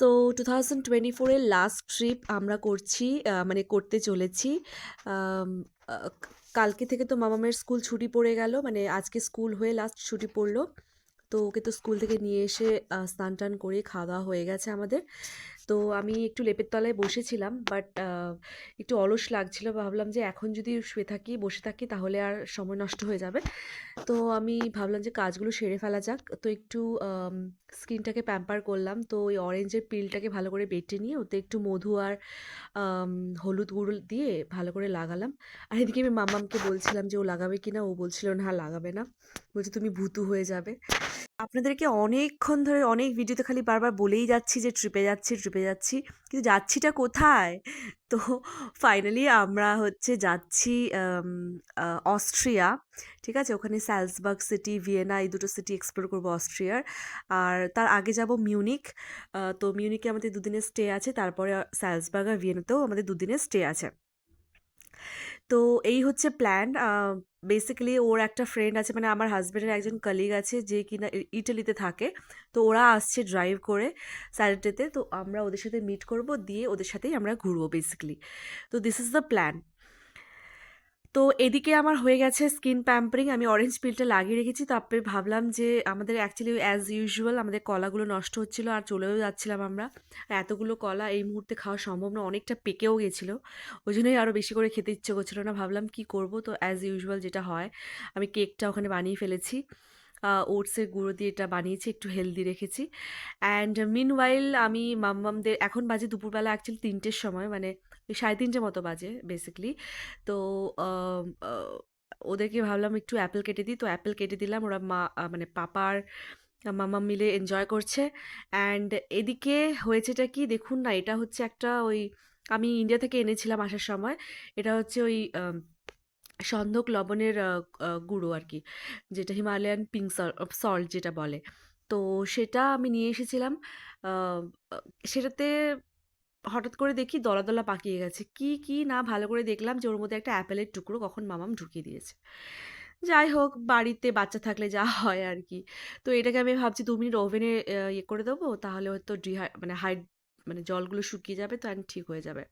So two thousand twenty ফোরের last trip আমরা করছি মানে করতে চলেছি। কালকে থেকে তো মামামের স্কুল ছুটি পড়ে গেল মানে আজকে স্কুল হয়ে লাস্ট ছুটি পড়ল। তো ওকে তো স্কুল থেকে নিয়ে এসে স্নান টান করে খাওয়া হয়ে গেছে আমাদের। তো আমি একটু লেপের তলায় বসেছিলাম বাট একটু অলস লাগছিল। ভাবলাম যে এখন যদি শুয়ে থাকি, বসে থাকি, তাহলে আর সময় নষ্ট হয়ে যাবে। তো আমি ভাবলাম যে কাজগুলো সেরে ফেলা যাক। তো একটু স্কিনটাকে প্যাম্পার করলাম। তো ওই অরেঞ্জের পিলটাকে ভালো করে বেটে নিয়ে, ওতে একটু মধু আর হলুদ গুঁড়ো দিয়ে ভালো করে লাগালাম। আর এদিকে আমি মামামকে বলছিলাম যে ও লাগাবে কিনা, ও বলছিল না, লাগাবে না। বলছে, তুমি ভূতু হয়ে যাবে। আপনাদেরকে অনেকক্ষণ ধরে অনেক ভিডিওতে খালি বারবার বলেই যাচ্ছি যে ট্রিপে যাচ্ছি ট্রিপে যাচ্ছি। কিন্তু যাচ্ছিটা কোথায়? তো ফাইনালি আমরা হচ্ছে যাচ্ছি অস্ট্রিয়া, ঠিক আছে? ওখানে স্যালসবার্গ সিটি ভিয়েনা, এই দুটো সিটি এক্সপ্লোর করব অস্ট্রিয়ার। আর তার আগে যাব মিউনিক তো মিউনিকে আমাদের দুদিনের স্টে আছে। তারপরে স্যালসবার্গ আর ভিয়েনাতেও আমাদের দুদিনের স্টে আছে। তো এই হচ্ছে প্ল্যান। বেসিক্যালি ওর একটা ফ্রেন্ড আছে মানে আমার হাজব্যান্ডের একজন কলিগ আছে যে কিনা ইটালিতে থাকে। তো ওরা আসছে ড্রাইভ করে স্যাটারডেতে তো। আমরা ওদের সাথে মিট করব, দিয়ে ওদের সাথেই আমরা ঘুরবো বেসিক্যালি তো দিস ইজ দ্য প্ল্যান তো এদিকে আমার হয়ে গেছে স্কিন প্যাম্পারিং আমি অরেঞ্জ পিলটা লাগিয়ে রেখেছি। তারপরে ভাবলাম যে আমাদের অ্যাকচুয়ালি অ্যাজ ইউজুয়াল আমাদের কলাগুলো নষ্ট হচ্ছিল আর চলেও যাচ্ছিলাম আমরা। এতগুলো কলা এই মুহূর্তে খাওয়া সম্ভব না, অনেকটা পেকেও গেছিল। ওই জন্যই আরও বেশি করে খেতে ইচ্ছে করছিল না। ভাবলাম কি করব? তো অ্যাজ ইউজুয়াল যেটা হয়, আমি কেকটা ওখানে বানিয়ে ফেলেছি। ওটসের গুঁড়ো দিয়ে এটা বানিয়েছি, একটু হেলদি রেখেছি। অ্যান্ড মিনওয়াইল আমি মাম্মামদের, এখন বাজে দুপুরবেলা অ্যাকচুয়ালি তিনটের সময় মানে সাড়ে তিনটে মতো বাজে বেসিক্যালি তো ওদেরকে ভাবলাম একটু অ্যাপেল কেটে দিই, তো অ্যাপেল কেটে দিলাম। ওরা মা মানে পাপার মামা মিলে এনজয় করছে। অ্যান্ড এদিকে হয়েছেটা কি, দেখুন না, এটা হচ্ছে একটা ওই, আমি ইন্ডিয়া থেকে এনেছিলাম আসার সময়। এটা হচ্ছে ওই সন্ধক লবণের গুঁড়ো আর কি যেটা হিমালয়ান পিঙ্ক সল্ট যেটা বলে। তো সেটা আমি নিয়ে এসেছিলাম সেটাতে হঠাৎ করে দেখি দলা দলা পাকিয়ে গেছে। কি কি না ভালো করে দেখলাম যে ওর মধ্যে একটা অ্যাপেলের টুকরো কখন মামাম ঢুকিয়ে দিয়েছে। যাই হোক, বাড়িতে বাচ্চা থাকলে যা হয় আর কি তো এটাকে আমি ভাবছি দু মিনিট ওভেনে ইয়ে করে দেবো, তাহলে হয়তো ডিহাই মানে হাইড মানে জলগুলো শুকিয়ে যাবে তো অ্যান্ড ঠিক হয়ে যাবে।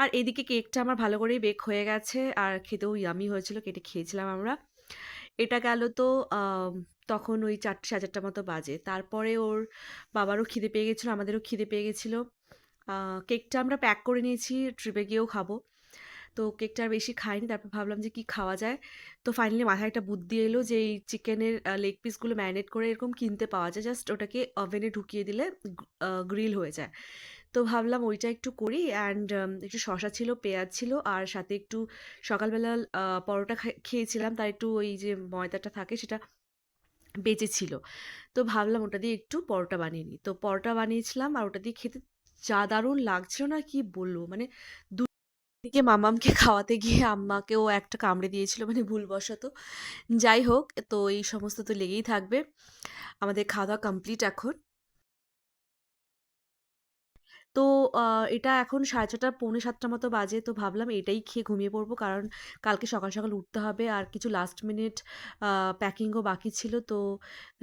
আর এদিকে কেকটা আমার ভালো করেই বেক হয়ে গেছে আর খেতেও ইয়ামি হয়েছিল, কেটে খেয়েছিলাম আমরা। এটা গেল তো তখন ওই চারটে সাড়ে মতো বাজে। তারপরে ওর বাবারও খিদে পেয়ে গেছিল, আমাদেরও খিদে পেয়ে গেছিল। কেকটা আমরা প্যাক করে নিয়েছি ট্রিপে গিয়েও খাব। তো কেকটা আর বেশি খাইনি। তারপর ভাবলাম যে কি খাওয়া যায়? তো ফাইনালি মাথায় একটা বুদ্ধি এলো যে এই চিকেনের লেগ পিসগুলো ম্যারিনেট করে এরকম কিনতে পাওয়া যায়। জাস্ট ওটাকে ওভেনে ঢুকিয়ে দিলে গ্রিল হয়ে যায়। তো ভাবলাম ওইটা একটু করি অ্যান্ড একটু শসা ছিল, পেঁয়াজ ছিল আর সাথে একটু সকালবেলা পরোটা খেয়েছিলাম। তার একটু ওই যে ময়দাটা থাকে সেটা বেঁচে ছিল। তো ভাবলাম ওটা দিয়ে একটু পরোটা বানিয়ে নিই। তো পরোটা বানিয়েছিলাম আর ওটা দিয়ে খেতে যা দারুণ লাগছিল না কি বলব? মানে দিকে মামামকে খাওয়াতে গিয়ে আম্মাকেও একটা কামড়ে দিয়েছিল মানে ভুলবশত। যাই হোক, তো এই সমস্ত তো লেগেই থাকবে। আমাদের খাওয়া দাওয়া কমপ্লিট এখন। তো এটা এখন সাড়ে ছটা, পৌনে সাতটা মতো বাজে, তো ভাবলাম এটাই খেয়ে ঘুমিয়ে পড়ব, কারণ কালকে সকাল সকাল উঠতে হবে আর কিছু লাস্ট মিনিট প্যাকিংও বাকি ছিল, তো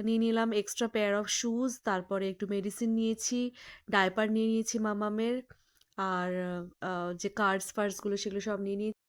নিয়ে নিলাম এক্সট্রা পেয়ার অফ শুজ তারপরে একটু মেডিসিন নিয়েছি ডায়পার নিয়ে নিয়েছি মামামের। আর যে কার্ডস ফার্সগুলো সেগুলো সব নিয়ে নিয়েছি